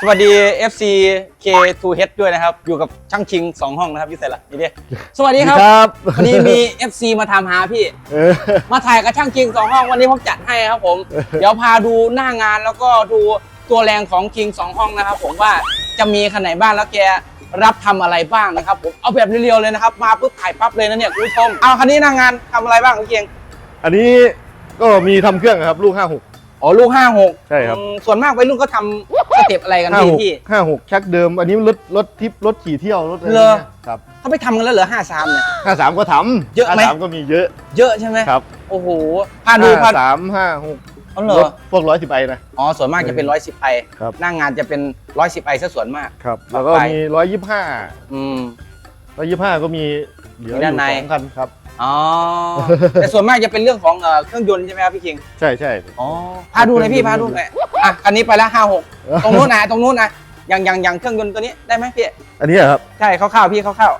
สวัสดี FC K2H ด้วยนะครับ อยู่กับช่างชิง 2 ห้องนะครับพี่เสร็จละนี่ดิสวัสดีครับครับวันนี้มี FC มาทำหาพี่ เออมาถ่ายกับช่างชิง 2 ห้องวันนี้ผมจัดให้ครับผม เดี๋ยวพาดูหน้างานแล้วก็ดูตัวแรงของคิง 2 ห้องนะครับผมว่าจะมีคันไหนบ้างแล้วแกรับทำอะไรบ้างนะครับผมเอาแบบเรียวๆเลยนะครับ มาปุ๊บถ่ายปั๊บเลยนะเนี่ยคุณผู้ชมเอาคันนี้หน้างานทำอะไรบ้างคุณเกียงอันนี้ก็มีทำเครื่องครับลูก 56 อ๋อลูก 56ใช่ครับ อืมส่วนมากวัยรุ่นเขาทำส เต็ปอะไรกันพี่พี่56 56ชักเดิม อันนี้รถรถทิปรถขี่เที่ยวรถอะไรเหรอนี่ยครับเขาไปทำกันแล้วเหรอ53เนี่ย53ก็ทำเยอะไหม53ก็มีเยอะเยอะใช่ไหมครับโอ้โหพาดูพา53 56อ๋อเหรรอถพวกร้อยสิบไอนะ อ๋อส่วนมากจะเป็นร้อยสิบไอครับ หน้างานจะเป็นร้อยสิบไอซะส่วนมาก ครับ แล้วก็ไป มี125อืม125ก็มีเหลืออมีด้านยู่ใน สองคันครับ อ๋อ แต่ส่วนมากจะเป็นเรื่องของเอ่อเครื่องยนต์ใช่ไหมครับพี่คิง ใช่ใช่ อ๋อ พาดูหน่อยพี่พาดูหน่อยอะคันนี้ไปแล้วห้าหกตรงนู้นนะตรงนู้นนะอย่างอย่างอย่างเครื่องยนต์ตัวนี้ได้ไหมพี่ อันนี้ครับ ใช่คร่าวๆพี่คร่าว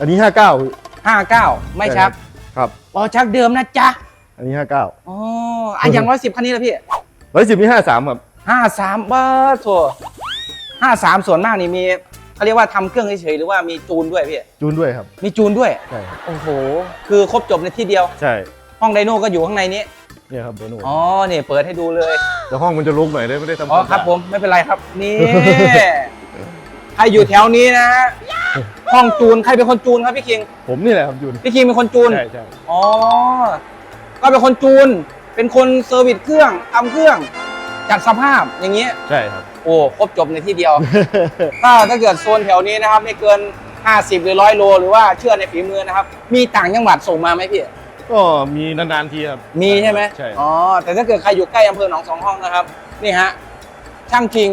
อันนี้59ๆห้าเก้าไม่ชัก ครับ อ๋อชักเดิมนะจ๊ะ อันนี้59อ๋ออะอย่างร้อยสิบคันนี้แล้วพี่110นี่53ครับ ห้าสามบ้าโถห้าสามส่วนมากนี่มี เขาเรียกว่าทำเครื่องเฉยๆหรือว่ามีจูนด้วยพี่ จูนด้วยครับ มีจูนด้วย ใช่ครับโอ้โห คือครบจบในที่เดียว ใช่ห้องไดโน่ก็อยู่ข้างในนี้ เนี่ยครับเบอร์โน่อ๋อเนี่ยเปิดให้ดูเลย แต่ห้องมันจะลุกหน่อยได้ไม่ได้ทำอ๋อวามครับสะอาดผมไม่เป็นไรครับ นี่ ใครอยู่แถวนี้นะฮะห้องจูนใครเป็นคนจูนครับพี่คิง ผมนี่แหละครับจูนพี่คิงเป็นคนจูน ใช่ใช่อ๋อ ก็เป็นคนจูน เป็นคนเซอร์วิสเครื่องทำเครื่อง จัดสภาพอย่างเงี้ย ใช่ครับ โอ้ครบจบในที่เดียว ถ้าถ้าเกิดโซนแถวนี้นะครับไม่เกิน 50 หรือร้อยโล หรือว่าเชื่อในฝีมือนะครับ มีต่างจังหวัดส่งมาไหมพี่ ก็มีนานๆทีครับ มีใช่ไหมใช่อ๋อแต่ถ้าเกิดใครอยู่ใกล้อำเภอหนองสองห้องนะครับ นี่ฮะช่างจริง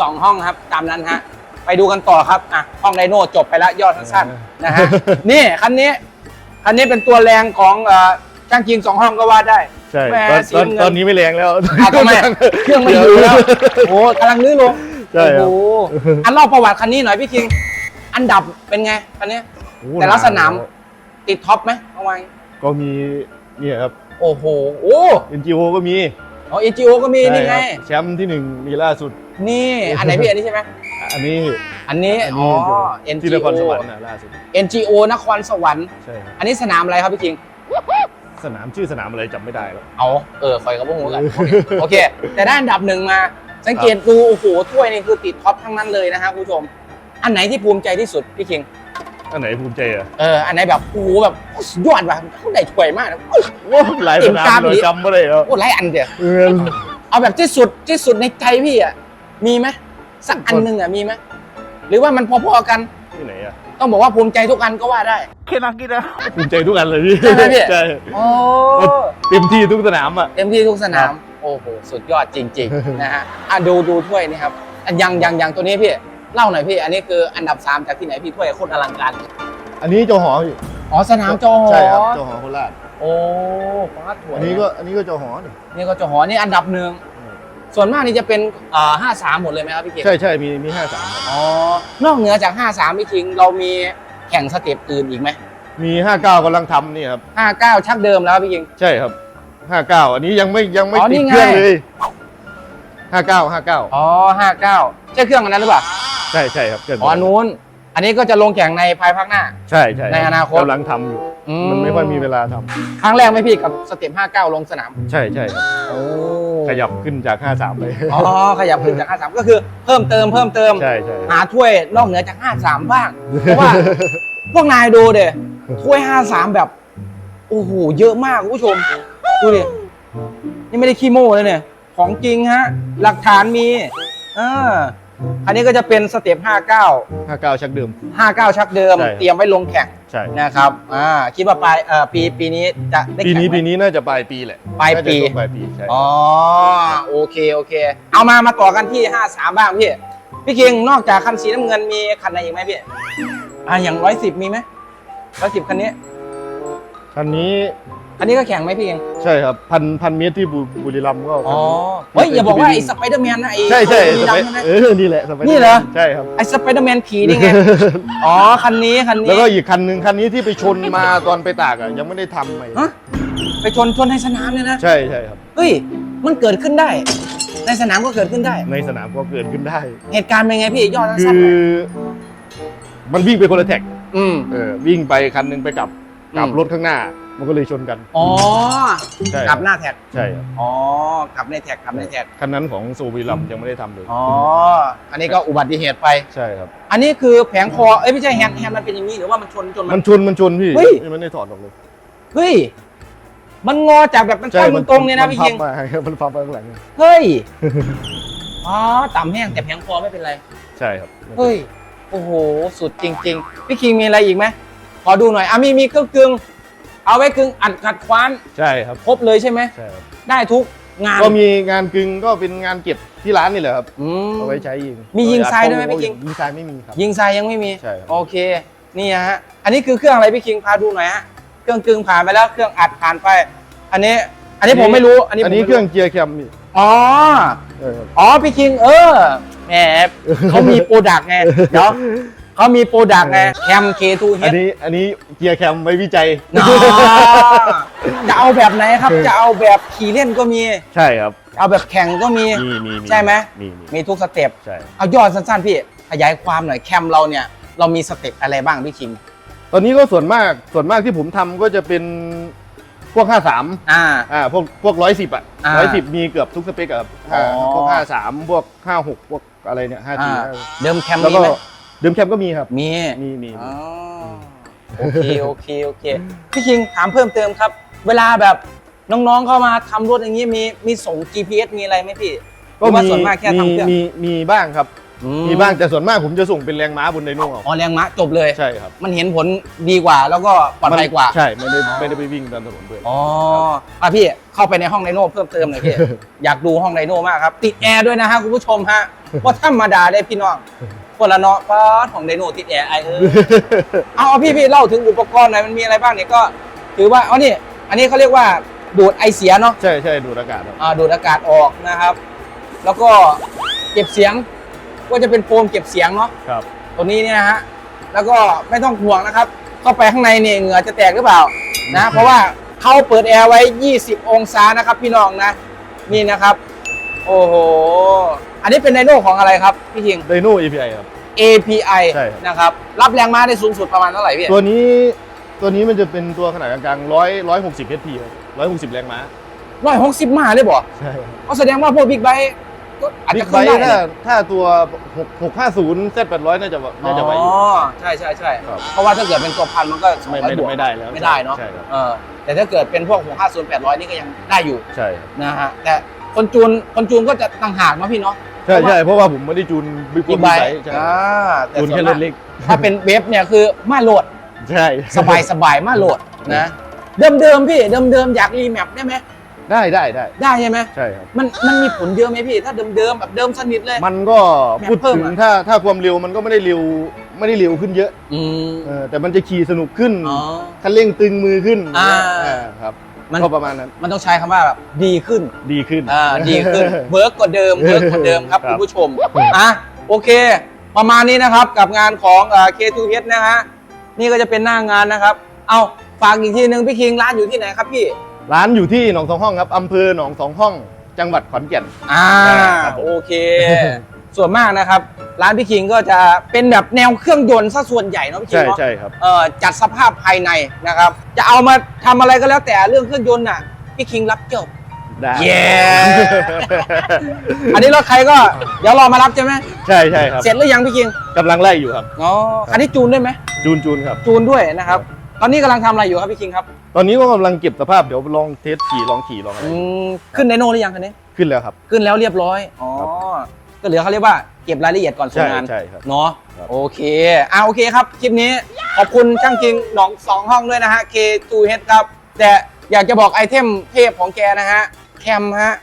สองห้องครับ ตามนั้นฮะไปดูกันต่อครับอะห้องไดโน่จบไปแล้วยอดสั้นๆนะฮะนี่คันนี้คันนี้เป็นตัวแรงของเอ่อช่างจริงสองห้องก็ว่าได้ ใช่แหม่ตอนสีตอนน้ำเงิน ตอนนี้ไม่แรงแล้วอะทำไมเครื่องไม่อยู่แล้วโอ้กำลังลื้อลงใช่ครับ โอ้โหอันเล่าประวัติคันนี้หน่อยพี่คิง อันดับเป็นไงคันนี้ โอ้แต่ละสนาม ติดท็อปไหมเอาไว้ก็มีเนี่ยครับ โอ้โหโอ้ NGO ก็มีอ๋อ EGO ก็มีนี่ไง ใช่ครับแชมป์ที่หนึ่งมีล่าสุด นี่อันไหนพี่อันนี้ใช่ไหมอันนี้อันนี้อันอ๋นี้อที่ NGO นครสวรรค์นะล่าสุด NGO นครสวรรค์ ใช่ครับอันนี้สนามอะไรครับพี่คิง สนามชื่อสนามอะไรจำไม่ได้แล้ว เอาเออคอยกับพวกหัวกัน โอเค แต่ได้อันดับหนึ่งมา สังเกตดูโอ้โหถ้วยนี่คือติดท็อปทั้งนั้นเลยนะฮะคุณผู้ชม อันไหนที่ภูมิใจที่สุดพี่คิง อันไหนภูมิใจอะเอออันไหนแบบโอ้โหแบบสุดยอดว่ะเขาได้ถ้วยมากนะโอ้โอ้หลายสนามติดตามเลยดิจำไม่ได้แล้วโหหลายอันเดียวเออเอาแบบที่สุดที่สุดในใจพี่อะมีไหมสักอันหนึ่งอะมีไหมหรือว่ามันพอๆกันที่ไหนอะ ต้องบอกว่าภูมิใจทุกอันก็ว่าได้ภูมิใจทุกอันเลยพี่ใช่ไหมพี่ ใช่โอ้เต็มที่ทุกสนามอะ เต็มที่ทุกสนามครับโอ้โห สุดยอดจริง ๆ นะฮะ อะดูดูถ้วยนี่ครับอันยังยังยังตัวนี้พี่ เล่าหน่อยพี่ อันนี้คืออันดับ 3 จากที่ไหนพี่ถ้วยโคตรอลังการ อันนี้เจ้าหอพี่อ๋อสนามจอหอใช่ครับเจ้าหอโคราชโอ้ฟ้าถ้วยอันนี้ก็อันนี้ก็เจ้าหอนี่นี่ก็จอหอนี่อันดับหนึ่ง ส่วนมากนี่จะเป็นอ่าห้าสามหมดเลยไหมครับพี่เก่งใช่ใช่มีมีห้าสามอ๋อนอกเหนือจากห้าสามพี่คิงเรามีแข่งสเต็ปอื่นอีกไหมมีห้าเก้ากำลังทำนี่ครับห้าเก้าชักเดิมแล้วครับพี่คิงใช่ครับห้าเก้าอันนี้ยังไม่ยังไม่อ๋อตินี่ดไงเครื่องเลยห้าเก้าห้าเก้าอ๋อห้าเก้าใช่เครื่องอันนั้นหรือเปล่าใช่ใช่ครับเครื่องอ๋ออันนู้น อันนี้ก็จะลงแข่งในภายภาคหน้า ใช่ใช่ในอนาคตกำลังทำอยู่ อืมันไม่ค่อยมีเวลาทำครั้งแรกไหมพี่กับสเต็ป59 ลงสนามใช่ใช่ครับโอ้ขยับขึ้นจากห้าสามไป อ๋อขยับขึ้นจาก53ก็คือเพิ่มเติมเพิ่มเติม ใช่ใช่หาถ้วยนอกเหนือจาก 53 บ้าง เพราะว่า พวกนายดูเด้ถ้วย 53 แบบ โอ้โห เยอะมากคุณผู้ชม ดูดิ นี่ไม่ได้ขี้โม้เลยเนี่ย ของจริงฮะ หลักฐานมีอ่า อันนี้ก็จะเป็นสเต็ป59 ห้าเก้าชักเดิม59 ชักเดิม ใช่ครับเตรียมไว้ลงแข่งใช่นะครับอ่าคิดว่าปลายเอ่อปีปีนี้จะได้ปีแข่งนี้ไหม ปีนี้น่าจะปลายปีแหละปลายปี น่จะช่วงปลายปีใช่อ๋อโอเคโอเค เอามามาต่อกันที่ 53 บ้างพี่ พี่คิงนอกจากคันสีน้ำเงินมีคันไหนอีกไหมพี่อ่าอย่างร้อยสิบมีไหมร้อยสิบคันนี้ คันนี้ คันนี้ก็แข่งไหมพี่คิงใช่ครับพันพันเมตรที่บุบุรีรัมย์ก็อ๋อเฮ้ยอย่าบอกว่าไอ้สไปเดอร์แมนนะไอ้ใช่ใช่บุรีสรัไปมย์ใช่ไหมเออนี่แหละสไปดนี่เหรอใช่ครับไอ้สไปเดอร์แมนผีนี่ไงอ๋อคันนี้คันนี้แล้วก็อีกคันหนึ่งคันนี้ที่ไปชนมาตอนไปตากอะยังไม่ได้ทำใหม่ฮะไปชนชนในสนามเนี่ยนะใช่ใช่ครับเฮ้ยมันเกิดขึ้นได้ ในสนามก็เกิดขึ้นได้ ในสนามก็เกิดขึ้นได้ เหตุการณ์เป็นไงพี่ยอดคืสั้นอมันวิ่งไปคนละแท็กๆอืมเออวิ่งไปคันหนึงไปกลับกลับอืมรถข้างหน้า มันก็เลยชนกัน อ๋อ ใช่กลับหน้าแท็ก ใช่ครับอ๋อ กลับในแท็กกลับในแท็ก คันนั้นของโซวีลัมยังไม่ได้ทำเลยอ๋อ อันนี้ก็อุบัติเหตุไป ใช่ครับ อันนี้คือแผงคอ เอ้ยไม่ใช่แฮนด์แฮนด์มันเป็นอย่างนี้หรือว่ามันชนจนมัมัน นชนมันชนพี่เฮ้ย ยังไม่ได้ถอดออกเลยเฮ้ย มันงอจากแบบมันตั้งตรงๆเนี่ยนะพี่พัคิงมามันพับมาข้างหลังเฮ้ย อ๋อ ต่ำแห้งแต่แผงคอไม่เป็นไร ใช่ครับเฮ้ย โอ้โห สุดจริง ๆ พี่คิงมีอะไรอีกไหมขอดูหน่อย อะมีมีเครื่องกึ่ง เอาไว้กึ่งอัดขัดคว้านใช่ครับครบเลยใช่ไหมใช่ครับได้ทุกงานก็มีงานกึ่งก็เป็นงานเก็บที่ร้านนี่แหละครับอืม เอาไว้ใช้ยิงมียิงทรายด้วยไหมพี่คิงยิงทรายไม่มีครับ ยิงทรายยังไม่มีใช่ครับ โอเคนี่ฮะอันนี้คือเครื่องอะไรพี่คิงพาดูหน่อยฮะเครื่องกึ่งผ่านไปแล้วเครื่องอัดผ่านไป อันนี้ อันนี้ผมไม่รู้อันนี้อันผมนี้ไม่เครื่องเกียร์แคมนี่อ๋อ เออครับ อ๋อพี่คิงเออแหมเขามีโปรดักต์ไงเดี๋ยว เขามีโปรดักต์ไงแคม K2 อัน H นี้อันนี้เกียร์แคมไว้วิจัยอ๋อจะเอาแบบไหนครับ จะเอาแบบขี่เล่นก็มี ใช่ครับ เอาแบบแข่งก็มี มีมีใช่ไหม มีมีมีทุกสเต็ป ใช่ เอายอดสั้นๆพี่ขยายความหน่อยแคมเราเนี่ย เรามีสเต็ปอะไรบ้างพี่คิง ตอนนี้ก็ส่วนมากส่วนมากที่ผมทำก็จะเป็นพวก 53 อ่า อ่าพวกพวก110อะอ่า110มีเกือบทุกสเปคอะครับอ๋อ พวก53พวก56พวกอะไรเนี่ยอ่า54เดิมแคมแล้วมีก็ไหม เดิมแคมก็มีครับ มีมีมี อ๋อโอเคโอเคโอเคพี่คิงถามเพิ่มเติมครับ เวลาแบบน้องๆเข้ามาทำรถอย่างนี้มีมีส่ง GPS มีอะไรไหมพี่หรือว่าส่วนมากแค่ทำเครื่องมีมีบ้างครับ อืมีบ้างแต่ส่วนมากผมจะส่งเป็นแรงม้าบนไดโน่เอาอ๋อแรงม้าจบเลย ใช่ครับมันเห็นผลดีกว่าแล้วก็ปลอดภัยกว่า ใช่ไม่ได้ไม่ได้ไปวิ่งตามถนนด้วยอ๋ออะพี่เข้าไปในห้องไดโน่เพิ่มเติมหน่อยพี่ อยากดูห้องไดโน่มากครับ ติดแอร์ด้วยนะฮะคุณผู้ชมฮะว่าธรรมดาได้พี่น้อง คนละเนาะป้าดของไดโน่ติดแอร์ไอเออ เอาเอาพี่พี่เล่าถึงอุปกรณ์หน่อยมันมีอะไรบ้างเนี่ยก็ ถือว่าอ๋อนี่อันนี้เขาเรียกว่าดูดไอเสียเนาะใช่ใช่ดูดอากาศครับอ่าดูดอากาศออกนะครับ แล้วก็เก็บเสียงก็จะเป็นโฟมเก็บเสียงเนาะครับตัวนี้เนี่ยนะฮะแล้วก็ไม่ต้องห่วงนะครับ เข้าไปข้างในเนี่ยเหงื่อจะแตกหรือเปล่านะ เพราะว่าเขาเปิดแอร์ไว้ 20 องศานะครับ พี่น้องนะนี่นะครับ โอ้โห อันนี้เป็นไดโน่ของอะไรครับพี่ทิง ไดโน่ API ครับ API ใช่ครับ นะครับ รับแรงม้าได้สูงสุดประมาณเท่าไหร่พี่ ตัวนี้ตัวนี้มันจะเป็นตัวขนาดกลางๆร้อยร้อยหกสิบ HP ครับร้อยหกสิบแรงม้าร้อยหกสิบมาเลยบ่ใช่ก็แสดงว่าพวกบิ๊กไบค์ก็อาจบิ๊จะกไบขึ้นได้ค์ถ้านะถ้าตัว6 650 Z800 น่าจะน่าจะไหวอยู่ อ๋อใช่ใช่ใช่ครับ เพราะว่าถ้าเกิดเป็นตัวพันมันก็ไม่200ไม่บวก ไม่ได้แล้วไม่ได้เนาะ ใช่ครับเออแต่ถ้าเกิดเป็นพวก 650 800 นี่ก็ยังได้อยู่ใช่ครับนะฮะ แต่ คนจูนคนจูนก็จะต่างหากเนาะพี่เนาะ ใช่ใช่เพราะว่าผมไม่ได้จูนบิ๊กบิ๊กไบไบค์ค์ใช่อ่าแต่จูนส่วแค่นเล่มากนเล็กถ้าเป็นเวฟเนี่ยคือมาโหลดใช่สบายสบายมาโหลดนะเดิมเดิมๆพี่เดิมเดิมๆอยากรีแมปได้ไหมได้ได้ได้ได้ใช่ไหมใช่ครับ มันมันมีผลเยอะไหมพี่ ถ้าเดิมเดิมๆแบบเดิมสนิทเลย มันก็แมปพูดเพิ่มถึงอะ ถ้าถ้าความเร็วมันก็ไม่ได้เร็วไม่ได้เร็วขึ้นเยอะอืมเออแต่มันจะขี่สนุกขึ้นอ๋อ คันเร่งตึงมือขึ้นอ่าเออครับ มันก็ประมาณนั้น มันต้องใช้คำว่าแบบดีขึ้นดีขึ้น อ่าดีขึ้นเวิร์กกว่าเดิมเวิร์กกว่าเดิมครับครับ คุณผู้ชมอะโอเค ประมาณนี้นะครับกับงานของเอ่อ K2H นะฮะนี่ก็จะเป็นหน้างานนะครับ เอาฝากอีกทีหนึ่งพี่คิงร้านอยู่ที่ไหนครับพี่ ร้านอยู่ที่หนองสองห้องครับอำเภอหนองสองห้องจังหวัดขอนแก่น อ่า ครับผม โอเค ส่วนมากนะครับ ร้านพี่คิงก็จะเป็นแบบแนวเครื่องยนต์ซะส่วนใหญ่เนาะพี่คิงใช่เนาะใช่ครับเอ่อจัดสภาพภายในนะครับ จะเอามาทำอะไรก็แล้วแต่เรื่องเครื่องยนต์น่ะพี่คิงรับจบ ได้เย้อันนี้รถใครก็เดี๋ยวรอมารับใช่ไหมใช่ใช่ครับเสร็จหรือยังพี่คิงกำลังไล่อยู่ครับ อ๋อคันนี้จูนได้ไหมจูนจูนครับ จูนด้วยนะครับ ตอนนี้กำลังทำอะไรอยู่ครับพี่คิงครับตอนนี้ก็กำลังเก็บสภาพเดี๋ยวลองเทสขี่ลองขี่ลองอะไรอืมขึ้นไดโน่หรือยังคันนี้ ขึ้นแล้วครับ ขึ้นแล้วเรียบร้อย อ๋อครับ ก็เหลือเขาเรียกว่าเก็บรายละเอียดก่อนส่งใช่งานใช่ครับเนาะครับ โอเคอ่าโอเคครับ คลิปนี้ขอบคุณช่างคิงหนองสองห้องด้วยนะฮะ K2H ครับ แต่อยากจะบอกไอเทมเทพของแกนะฮะ แคมฮะ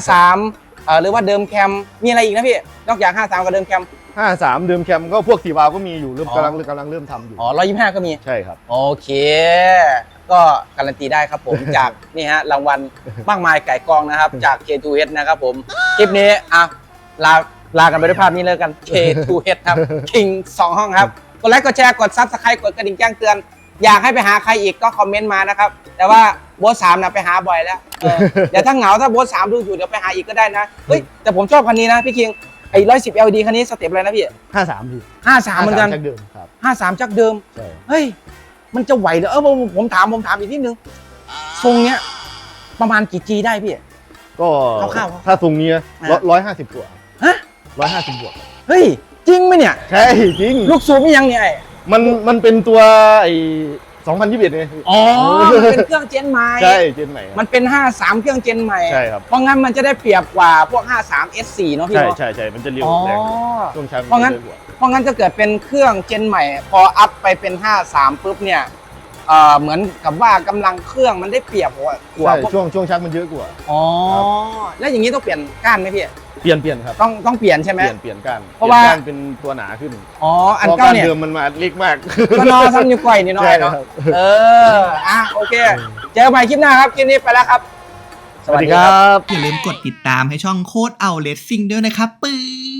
53เอ่อหรือว่าเดิมแคม มีอะไรอีกนะพี่ นอกจาก 53 กับเดิมแคม ห้าสามเดิมแคมก็พวกสีวาล์วก็มีอยู่เริ่มอ๋อ กำลังกำลังเริ่มทำอยู่ อ๋อ 125 ก็มี ใช่ครับ โอเค ก็การันตีได้ครับผม จากนี่ฮะรางวัลมากมายไก่กองนะครับ จาก K2H นะครับผม คลิปนี้อะ ลาลากันไปด้วยภาพนี้เลยกัน K2H ครับคิงสองห้องครับ กดไลค์กดแชร์กดซับสไครต์กดกระดิ่งแจ้งเตือน อยากให้ไปหาใครอีกก็คอมเมนต์มานะครับ แต่ว่าโบสสามนะไปหาบ่อยแล้วเออเดี๋ยวถ้าเหงาถ้าโบสสามดูอยู่เดี๋ยวไปหาอีกก็ได้นะเฮ้ยแต่ผมชอบคันนี้นะพี่คิงไอ้ร้อยสิบ LED คันนี้สเต็ปอะไรนะพี่ห้าสามพี่ห้าสามเหมือนกันจากเดิมครับห้าสามจากเดิมใช่เฮ้ยมันจะไหวเหรอเออผมผมถามผมถามอีกนิดนึงทรงเนี้ยประมาณกี่จีได้พี่ ก็คร่าวๆถ้าทรงนี้อะร้อยห้าสิบกว่าฮะ ร้อยห้าสิบบวก เฮ้ย จริงไหมเนี่ย ใช่จริง ลูกสูบนี่ยังเนี่ยไอ้มันมันเป็นตัวไอ้สองพันยี่สิบเอ็ดไงอ๋อมันเป็นเครื่องเจนใหม่ใช่เจนใหม่ครับมันเป็น 53 เครื่องเจนใหม่ใช่ครับเพราะงั้นมันจะได้เปรียบกว่าพวก 53 S4 เนาะพี่ใช่เนาะใช่ใช่มันจะเร็วอ๋อแรงช่วงชักเพราะงั้นมัจร็วกว่เพราะงั้นจะเกิดเป็นเครื่องเจนใหม่ พออัพไปเป็น 53ปุ๊บเนี่ย เอ่อเหมือนกับว่ากำลังเครื่องมันได้เปรียบกว่ากว่าใช่พวกช่วงช่วงชักมันเยอะกว่า อ๋อแล้วอย่างนี้ต้องเปลี่ยนก้านไหมพี่เปลี่ยนเปลี่ยนครับ ต้องต้องเปลี่ยนใช่ไหม เปลี่ยนเปลี่ยนก้านเพราะว่า ปลี่ยนก้นเป็นตัวหนาขึ้นอ๋ออันพระเก้าเนี่ย เดิมมันมาเล็กมาก ก็นอซ้ำนิ้วก้อยนี่น้อยเนาะ ใช่ครับ เออ อะ โอเค เจอกันใหม่คลิปหน้าครับ คลิปนี้ไปแล้วครับสวัสดีครับอย่าลืมกดติดตามให้ช่องโคดเอาเลสซิ่งด้วยนะครับปื๊ด